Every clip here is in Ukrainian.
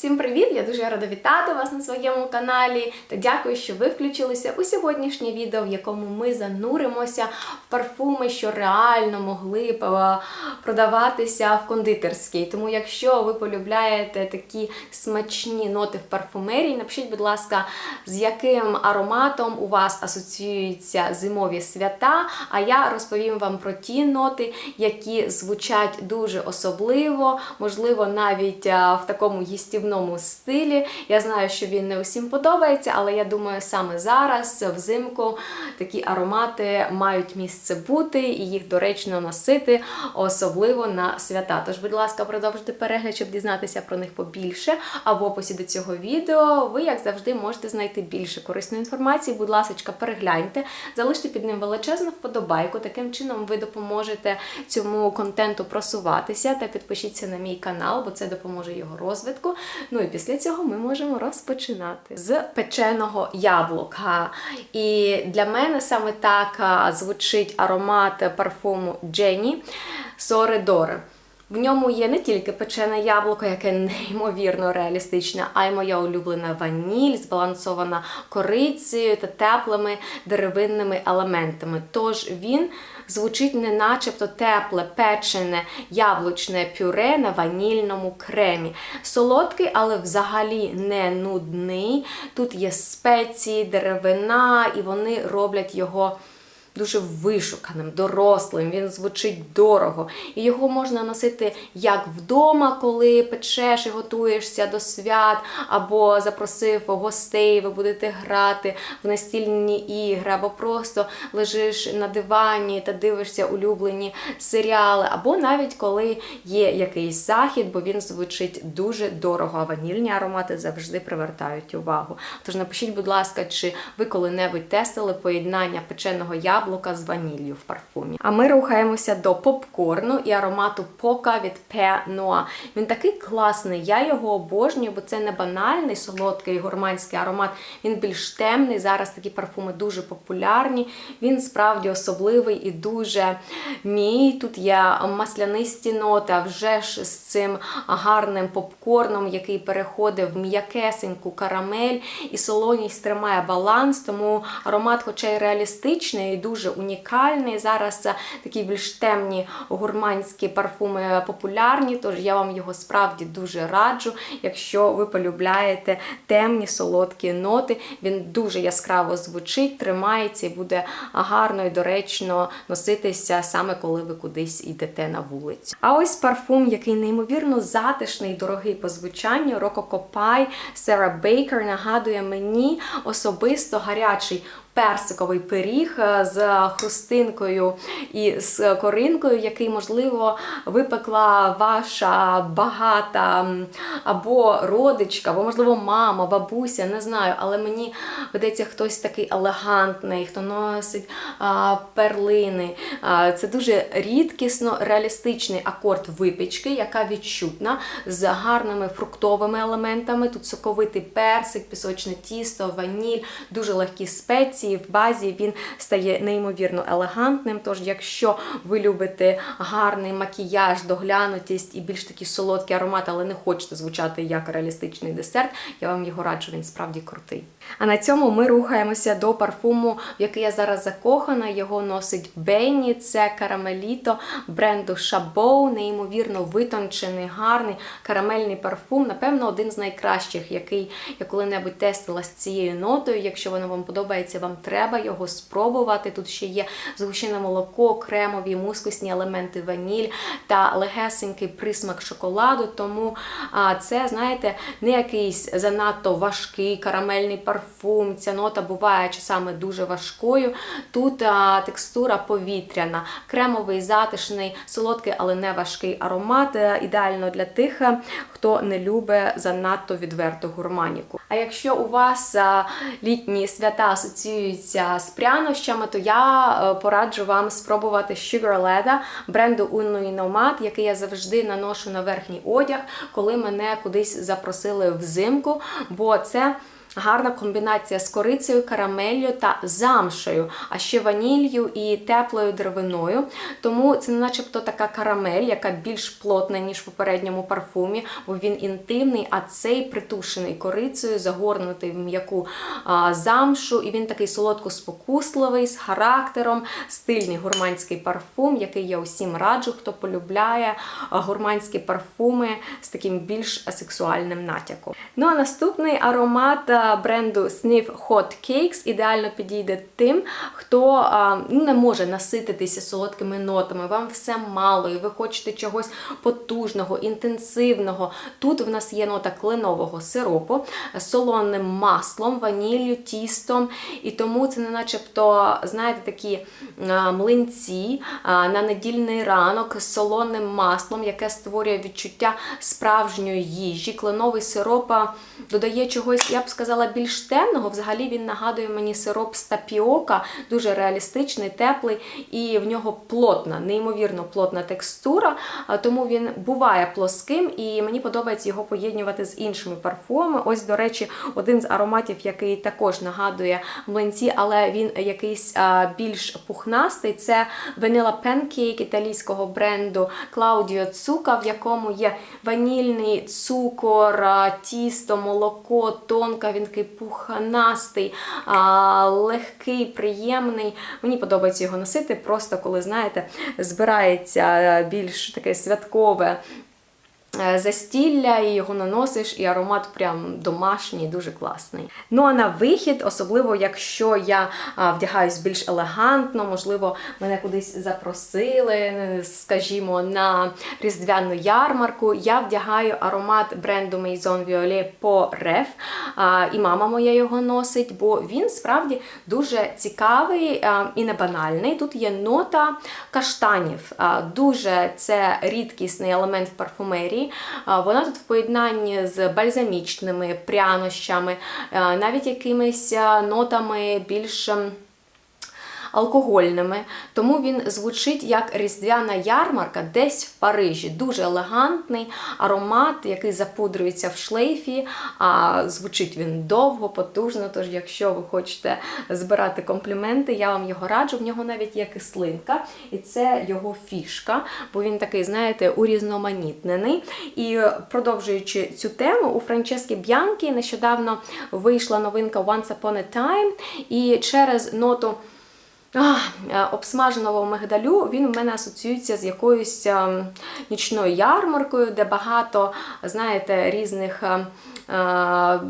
Всім привіт! Я дуже рада вітати вас на своєму каналі та дякую, що ви включилися у сьогоднішнє відео, в якому ми зануримося в парфуми, що реально могли б е, продаватися в кондитерській. Тому, якщо ви полюбляєте такі смачні ноти в парфумерії, напишіть, будь ласка, з яким ароматом у вас асоціюються зимові свята. А я розповім вам про ті ноти, які звучать дуже особливо, можливо, навіть е, в такому їстівному стилі. Я знаю, що він не усім подобається, але я думаю, саме зараз, взимку, такі аромати мають місце бути і їх доречно носити, особливо на свята. Тож, будь ласка, продовжуйте перегляд, щоб дізнатися про них побільше. А в описі до цього відео ви, як завжди, можете знайти більше корисної інформації. Будь ласка, перегляньте, залиште під ним величезну вподобайку. Таким чином ви допоможете цьому контенту просуватися та підпишіться на мій канал, бо це допоможе його розвитку. Ну і після цього ми можемо розпочинати з печеного яблука. І для мене саме так звучить аромат парфуму Дженні Соредоре. В ньому є не тільки печене яблуко, яке неймовірно реалістичне, а й моя улюблена ваніль, збалансована корицею та теплими деревинними елементами. Тож він звучить не начебто тепле, печене яблучне пюре на ванільному кремі. Солодкий, але взагалі не нудний. Тут є спеції, деревина, і вони роблять його дуже вишуканим, дорослим, він звучить дорого. І його можна носити як вдома, коли печеш і готуєшся до свят, або запросив гостей, ви будете грати в настільні ігри, або просто лежиш на дивані та дивишся улюблені серіали, або навіть коли є якийсь захід, бо він звучить дуже дорого, а ванільні аромати завжди привертають увагу. Тож напишіть, будь ласка, чи ви коли-небудь тестили поєднання печеного яблука з ваніллю в парфумі. А ми рухаємося до попкорну і аромату Пока від Pé Noir. Він такий класний, я його обожнюю, бо це не банальний, солодкий гурманський аромат. Він більш темний. Зараз такі парфуми дуже популярні. Він справді особливий і дуже мій. Тут є маслянисті ноти, а вже ж з цим гарним попкорном, який переходить в м'якесеньку карамель, і солоність тримає баланс, тому аромат, хоча й реалістичний, і дуже унікальний. Зараз такі більш темні гурманські парфуми популярні, тож я вам його справді дуже раджу. Якщо ви полюбляєте темні солодкі ноти, він дуже яскраво звучить, тримається і буде гарно і доречно носитися саме коли ви кудись йдете на вулицю. А ось парфум, який неймовірно затишний, дорогий по звучанню, Pie Sarah Baker нагадує мені особисто гарячий персиковий пиріг е, з хрустинкою і з коринкою, який, можливо, випекла ваша багата або родичка, або, можливо, мама, бабуся, не знаю. Але мені видається хтось такий елегантний, хто носить а, перлини. А, це дуже рідкісно реалістичний акорд випічки, яка відчутна з гарними фруктовими елементами. Тут соковитий персик, пісочне тісто, ваніль, дуже легкі спеції. В базі він стає неймовірно елегантним. Тож, якщо ви любите гарний макіяж, доглянутість і більш такі солодкі аромати, але не хочете звучати як реалістичний десерт, я вам його раджу, він справді крутий. А на цьому ми рухаємося до парфуму, в який я зараз закохана. Його носить Бенні, це карамеліто бренду Шабоу, неймовірно витончений, гарний карамельний парфум. Напевно, один з найкращих, який я коли-небудь тестила з цією нотою. Якщо воно вам подобається, вам треба його спробувати. Тут ще є згущене молоко, кремові, мускусні елементи ваніль та легесенький присмак шоколаду. Тому це, знаєте, не якийсь занадто важкий карамельний парфум. Ця нота буває часами дуже важкою. Тут а, текстура повітряна, кремовий, затишний, солодкий, але не важкий аромат. Е, Ідеально для тих, е, хто не любить занадто відверту гурманіку. А якщо у вас літні свята асоціюються з прянощами, то я е, пораджу вам спробувати Sugar Leda бренду Unno Nomad, який я завжди наношу на верхній одяг, коли мене кудись запросили взимку, бо це гарна комбінація з корицею, карамеллю та замшею, а ще ванілью і теплою деревиною. Тому це начебто така карамель, яка більш плотна, ніж в попередньому парфумі, бо він інтимний, а цей притушений корицею, загорнутий в м'яку замшу, і він такий солодко-спокусливий, з характером, стильний гурманський парфум, який я усім раджу, хто полюбляє гурманські парфуми з таким більш сексуальним натяком. Ну а наступний аромат бренду Sniff Hot Cakes ідеально підійде тим, хто ну, не може насититися солодкими нотами, вам все мало, і ви хочете чогось потужного, інтенсивного. Тут в нас є нота кленового сиропу солоним маслом, ваніллю, тістом. І тому це не начебто, знаєте, такі млинці на недільний ранок з солоним маслом, яке створює відчуття справжньої їжі. Кленовий сироп додає чогось, я б сказала, більш темного. Взагалі він нагадує мені сироп з тапіока, дуже реалістичний, теплий, і в нього плотна, неймовірно плотна текстура, тому він буває плоским, і мені подобається його поєднувати з іншими парфумами. Ось, до речі, один з ароматів, який також нагадує млинці, але він якийсь більш пухнастий. Це Vanilla Pancake італійського бренду Claudio Zucca, в якому є ванільний цукор, тісто, молоко, тонка, він такий пухнастий, легкий, приємний. Мені подобається його носити, просто коли, знаєте, збирається більш таке святкове. Е, Застілля, і його наносиш, і аромат прям домашній, дуже класний. Ну а на вихід, особливо якщо я вдягаюсь більш елегантно, можливо, мене кудись запросили, е, скажімо, на різдвяну ярмарку, я вдягаю аромат бренду Maison Violet по Ref. І мама моя його носить, бо він справді дуже цікавий і не банальний. Тут є нота каштанів. Дуже це рідкісний елемент в парфумерії. Вона тут в поєднанні з бальзамічними прянощами, навіть якимись нотами більш. Алкогольними, тому він звучить як різдвяна ярмарка десь в Парижі. Дуже елегантний аромат, який запудрюється в шлейфі, а звучить він довго, потужно. Тож, якщо ви хочете збирати компліменти, я вам його раджу. В нього навіть є кислинка, і це його фішка, бо він такий, знаєте, урізноманітнений. І продовжуючи цю тему, у Франчески Б'янкі нещодавно вийшла новинка Once Upon a Time, і через ноту. Е, обсмаженого мигдалю він в мене асоціюється з якоюсь е, нічною ярмаркою, де багато, знаєте, різних е,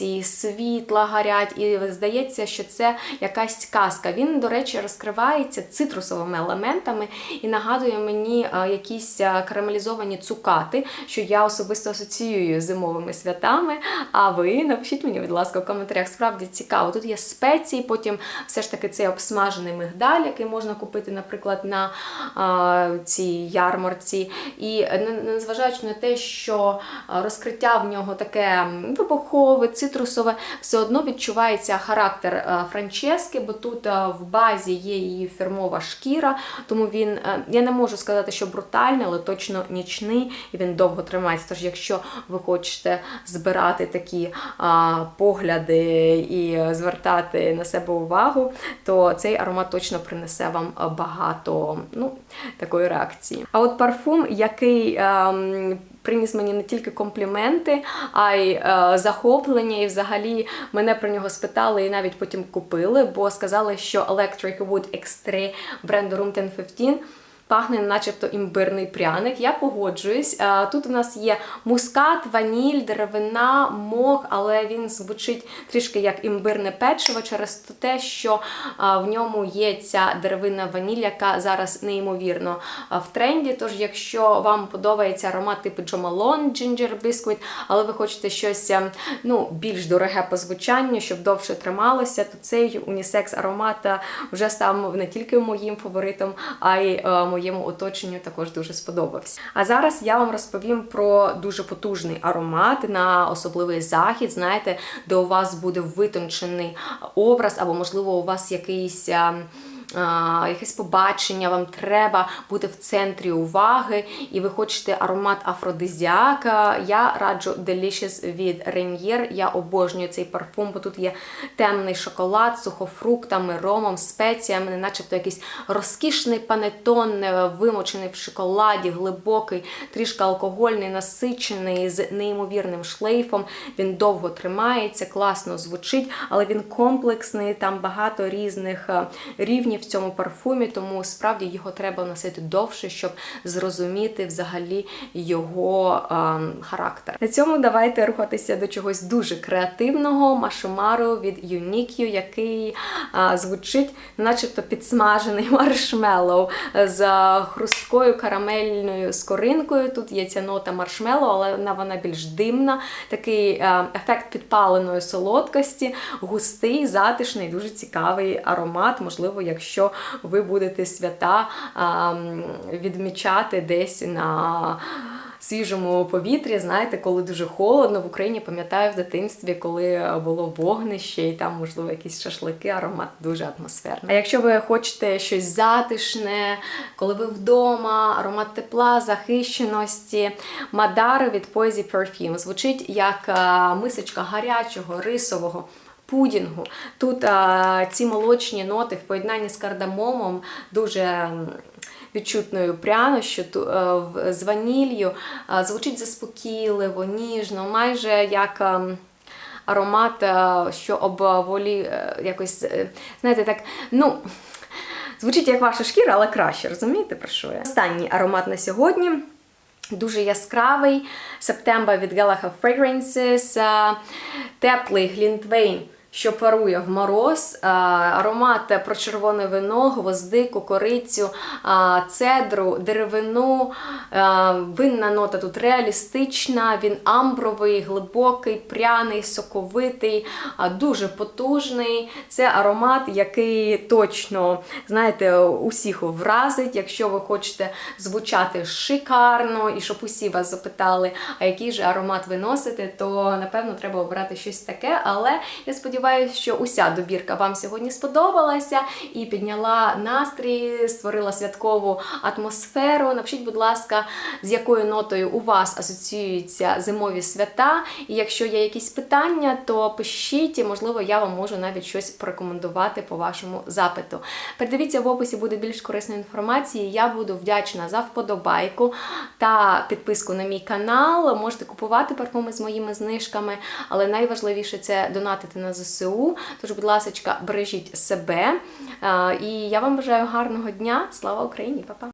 е, світла гарять, і здається, що це якась казка. Він, до речі, розкривається цитрусовими елементами і нагадує мені е, якісь е, карамелізовані цукати, що я особисто асоціюю з зимовими святами. А ви напишіть мені, будь ласка, в коментарях. Справді цікаво. Тут є спеції, потім все ж таки цей обсмажений мигдаль, який можна купити, наприклад, на цій ярмарці. І незважаючи на те, що розкриття в нього м, вибухове, цитрусове, все одно відчувається характер Франчески, бо тут в базі є її фірмова шкіра, тому він, е, я не можу сказати, що брутальний, але точно нічний і він довго тримається. Тож, якщо ви хочете збирати такі погляди і звертати на себе увагу, то цей аромат точно принесе вам багато ну, такої реакції. А от парфум, який ем, приніс мені не тільки компліменти, а й е, захоплення, і взагалі мене про нього спитали і навіть потім купили, бо сказали, що Electric Wood Extra бренду Room 1015 Пахне, начебто, імбирний пряник. Я погоджуюсь. Тут у нас є мускат, ваніль, деревина, мох, але він звучить трішки як імбирне печиво через те, що в ньому є ця деревина ваніль, яка зараз неймовірно в тренді. Тож, якщо вам подобається аромат типу Джо Малон, Ginger Biscuit, але ви хочете щось ну, більш дороге по звучанню, щоб довше трималося, то цей унісекс аромат вже став не тільки моїм фаворитом, а й е, моєму оточенню також дуже сподобався. А зараз я вам розповім про дуже потужний аромат на особливий захід. Знаєте, де у вас буде витончений образ, або можливо у вас якийсь. Якесь побачення, вам треба бути в центрі уваги, і ви хочете аромат афродизіака, я раджу Delicious від Renier. Я обожнюю цей парфум, бо тут є темний шоколад, з сухофруктами, ромом, спеціями, начебто якийсь розкішний панетон, е, вимочений в шоколаді, глибокий, трішки алкогольний, насичений, з неймовірним шлейфом. Він довго тримається, класно звучить, але він комплексний, там багато різних е, рівнів цьому парфумі, тому справді його треба носити довше, щоб зрозуміти взагалі його ем, характер. На цьому давайте рухатися до чогось дуже креативного машумару від Unique, який а, звучить, начебто підсмажений маршмеллоу з хрусткою карамельною скоринкою. Тут є ця нота маршмеллоу, але вона більш димна, такий е, ефект підпаленої солодкості, густий, затишний, дуже цікавий аромат. Можливо, якщо ви будете свята відмічати десь на свіжому повітрі, знаєте, коли дуже холодно в Україні, пам'ятаю в дитинстві, коли було вогнище, і там, можливо, якісь шашлики, аромат дуже атмосферний. А якщо ви хочете щось затишне, коли ви вдома, аромат тепла, захищеності, Мадари від Poisy Perfume звучить як мисочка гарячого, рисового. Пудінгу. Тут а, ці молочні ноти в поєднанні з кардамомом дуже відчутною прянощу ту- е, з ванілью. Звучить заспокійливо, ніжно, майже як. ем, Аромат, е, що обволі е, якось, знаєте, так, ну, звучить як ваша шкіра, але краще, розумієте, про що я? Останній аромат на сьогодні. Дуже яскравий. Септемба від Gallagher Fragrances. Теплий глінтвейн, що парує в мороз. Аромат про червоне вино, гвоздику, корицю, цедру, деревину. Винна нота тут реалістична, він амбровий, глибокий, пряний, соковитий, дуже потужний. Це аромат, який точно, знаєте, усіх вразить, якщо ви хочете звучати шикарно і щоб усі вас запитали, а який же аромат ви носите, то напевно треба обрати щось таке. Але я сподіваюся, що уся добірка вам сьогодні сподобалася і підняла настрій, створила святкову атмосферу. Напишіть, будь ласка, з якою нотою у вас асоціюються зимові свята. І якщо є якісь питання, то пишіть, і можливо, я вам можу навіть щось порекомендувати по вашому запиту. Передивіться в описі буде більш корисної інформації. Я буду вдячна за вподобайку та підписку на мій канал. Можете купувати парфуми з моїми знижками, але найважливіше це донатити на ЗСУ. Тож, будь ласка, бережіть себе. Е, І я вам бажаю гарного дня. Слава Україні, Па-па!